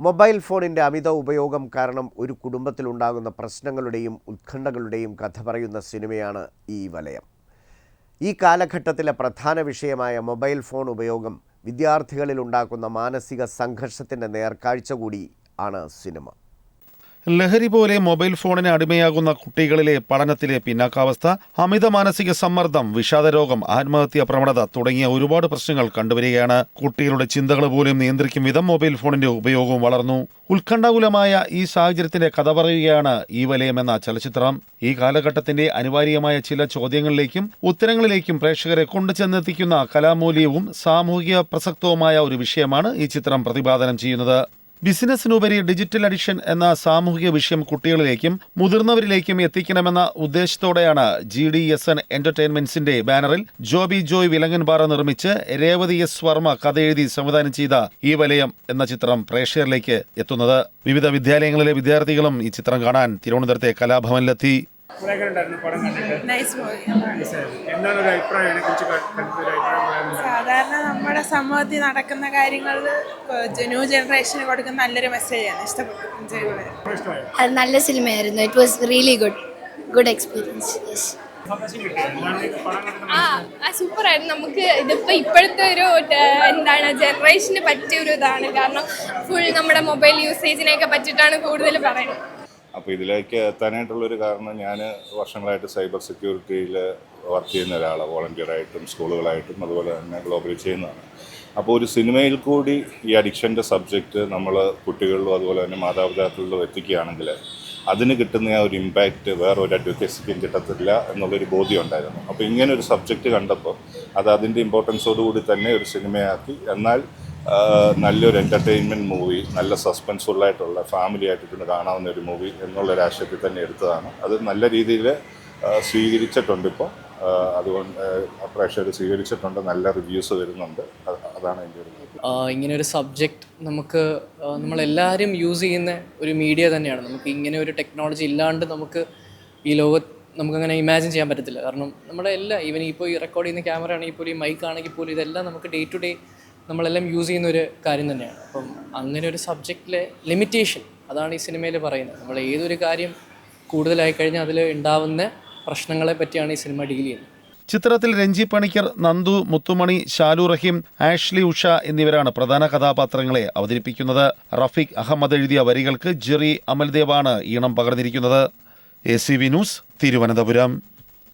Mobile ഫോണിന്റെ അമിത ഉപയോഗം കാരണം ഒരു കുടുംബത്തിലുണ്ടാകുന്ന പ്രശ്നങ്ങളുടെയും ഉത്കണ്ഠകളുടെയും കഥ പറയുന്ന സിനിമയാണ് ഈ വലയം. ഈ കാലഘട്ടത്തിലെ പ്രധാന വിഷയമായ മൊബൈൽ ഫോൺ ഉപയോഗം വിദ്യാർത്ഥികളിൽ ഉണ്ടാക്കുന്ന മാനസിക സംഘർഷത്തിന്റെ നേർക്കാഴ്ച കൂടി ആണ് സിനിമ. ലഹരി പോലെ മൊബൈൽ ഫോണിന് അടിമയാകുന്ന കുട്ടികളിലെ പഠനത്തിലെ പിന്നാക്കാവസ്ഥ അമിത മാനസിക സമ്മർദ്ദം വിഷാദരോഗം ആത്മഹത്യാ പ്രവണത തുടങ്ങിയ ഒരുപാട് പ്രശ്നങ്ങൾ കണ്ടുവരികയാണ്. കുട്ടികളുടെ ചിന്തകൾ പോലും നിയന്ത്രിക്കും വിധം മൊബൈൽ ഫോണിന്റെ ഉപയോഗവും വളർന്നു. ഉത്കണ്ഠാകുലമായ ഈ സാഹചര്യത്തിന്റെ കഥ പറയുകയാണ് ഈ വലയം എന്ന ചലച്ചിത്രം. ഈ കാലഘട്ടത്തിന്റെ അനിവാര്യമായ ചില ചോദ്യങ്ങളിലേക്കും ഉത്തരങ്ങളിലേക്കും പ്രേക്ഷകരെ കൊണ്ടുചെന്നെത്തിക്കുന്ന കലാമൂല്യവും സാമൂഹിക പ്രസക്തവുമായ ഒരു വിഷയമാണ് ഈ ചിത്രം പ്രതിപാദനം ചെയ്യുന്നത്. ബിസിനസ്സിനുപരി ഡിജിറ്റൽ അഡിക്ഷൻ എന്ന സാമൂഹിക വിഷയം കുട്ടികളിലേക്കും മുതിർന്നവരിലേക്കും എത്തിക്കണമെന്ന ഉദ്ദേശത്തോടെയാണ് ജി ഡി എസ് എൻ എന്റർടൈൻമെന്റ്സിന്റെ ബാനറിൽ ജോബി ജോയ് വിലങ്ങൻപാറ നിർമ്മിച്ച് രേവതി എസ് വർമ്മ കഥ എഴുതി സംവിധാനം ചെയ്ത ഈ വലയം എന്ന ചിത്രം പ്രേക്ഷകരിലേക്ക് എത്തുന്നത്. വിവിധ വിദ്യാലയങ്ങളിലെ വിദ്യാർത്ഥികളും ഈ ചിത്രം കാണാൻ തിരുവനന്തപുരത്തെ കലാഭവനിലെത്തി. സാധാരണ നമ്മുടെ സമൂഹത്തിൽ നടക്കുന്ന കാര്യങ്ങൾ ന്യൂ ജനറേഷന് കൊടുക്കുന്ന നല്ലൊരു മെസ്സേജാണ് ഇഷ്ടപ്പെട്ടു അത് നല്ല സിനിമയായിരുന്നു it was really good good experience ആ സൂപ്പറായിരുന്നു. നമുക്ക് ഇതിപ്പോൾ ഇപ്പോഴത്തെ ഒരു എന്താണ് ജനറേഷന് പറ്റിയ ഒരു ഇതാണ്. കാരണം ഫുൾ നമ്മുടെ മൊബൈൽ യൂസേജിനെയൊക്കെ പറ്റിയിട്ടാണ് കൂടുതൽ പറയുന്നത്. അപ്പോൾ ഇതിലേക്ക് എത്താനായിട്ടുള്ളൊരു കാരണം ഞാൻ വർഷങ്ങളായിട്ട് സൈബർ സെക്യൂരിറ്റിയിൽ വർക്ക് ചെയ്യുന്ന ഒരാളാണ് വോളണ്ടിയറായിട്ടും സ്കൂളുകളായിട്ടും അതുപോലെ തന്നെ ഗ്ലോബലി ചെയ്യുന്നതാണ്. അപ്പോൾ ഒരു സിനിമയിൽ കൂടി ഈ അഡിക്ഷന്റെ സബ്ജക്റ്റ് നമ്മൾ കുട്ടികളിലും അതുപോലെ തന്നെ മാതാപിതാക്കളിലും എത്തിക്കുകയാണെങ്കിൽ അതിന് കിട്ടുന്ന ആ ഒരു ഇമ്പാക്റ്റ് വേറെ ഒരു അഡ്വക്കേസിക്കും കിട്ടത്തില്ല എന്നുള്ളൊരു ബോധ്യം ഉണ്ടായിരുന്നു അപ്പോൾ ഇങ്ങനെ ഒരു സബ്ജക്റ്റ് കണ്ടപ്പോൾ അത് അതിന്റെ ഇമ്പോർട്ടൻസോടുകൂടി തന്നെ ഒരു സിനിമയാക്കി. എന്നാൽ നല്ലൊരു എന്റർടൈൻമെന്റ് മൂവി നല്ല സസ്പെൻസ്ഫുള്ളായിട്ടുള്ള ഫാമിലി ആയിട്ടിരുന്ന് കാണാവുന്ന ഒരു മൂവി എന്നുള്ള ആശയത്തിൽ തന്നെ എടുത്തതാണ്. അത് നല്ല രീതിയിൽ സ്വീകരിച്ചിട്ടുണ്ട് ഇപ്പോൾ അതുകൊണ്ട് പ്രേക്ഷകർ സ്വീകരിച്ചിട്ടുണ്ട് നല്ല റിവ്യൂസ് വരുന്നുണ്ട്. അതാണ് എന്റെ ഒരു ഇങ്ങനെ ഒരു സബ്ജക്റ്റ് നമുക്ക് നമ്മളെല്ലാവരും യൂസ് ചെയ്യുന്ന ഒരു മീഡിയ തന്നെയാണ്. നമുക്ക് ഇങ്ങനെ ഒരു ടെക്നോളജി ഇല്ലാണ്ട് നമുക്ക് ഈ ലോകത്ത് നമുക്കങ്ങനെ ഇമാജിൻ ചെയ്യാൻ പറ്റത്തില്ല. കാരണം നമ്മുടെ എല്ലാ ഈവൻ ഇപ്പോൾ ഈ റെക്കോർഡ് ചെയ്യുന്ന ക്യാമറ ആണെങ്കിൽ പോലും ഈ മൈക്ക് ആണെങ്കിൽ പോലും ഇതെല്ലാം നമുക്ക് ഡേ ടു ഡേ നമ്മളെല്ലാം യൂസ് ചെയ്യുന്ന ഒരു കാര്യം തന്നെയാണ്. അപ്പം അങ്ങനെ ഒരു സബ്ജക്റ്റിലെ ലിമിറ്റേഷൻ അതാണ് ഈ സിനിമയിൽ പറയുന്നത്. നമ്മൾ ഏതൊരു കാര്യം കൂടുതലായി കഴിഞ്ഞാൽ അതിൽ ഉണ്ടാവുന്ന പ്രശ്നങ്ങളെ പറ്റിയാണ് ഈ സിനിമ ഡീൽ ചെയ്യുന്നത്. ചിത്രത്തിൽ രഞ്ജി പണിക്കർ നന്ദു മുത്തുമണി ഷാലു റഹീം ആഷ്ലി ഉഷ എന്നിവരാണ് പ്രധാന കഥാപാത്രങ്ങളെ അവതരിപ്പിക്കുന്നത്. റഫീഖ് അഹമ്മദ് എഴുതിയ വരികൾക്ക് ജെറി അമൽദേവാണ് ഈണം പകർന്നിരിക്കുന്നത്. A C V news Thiruvananthapuram.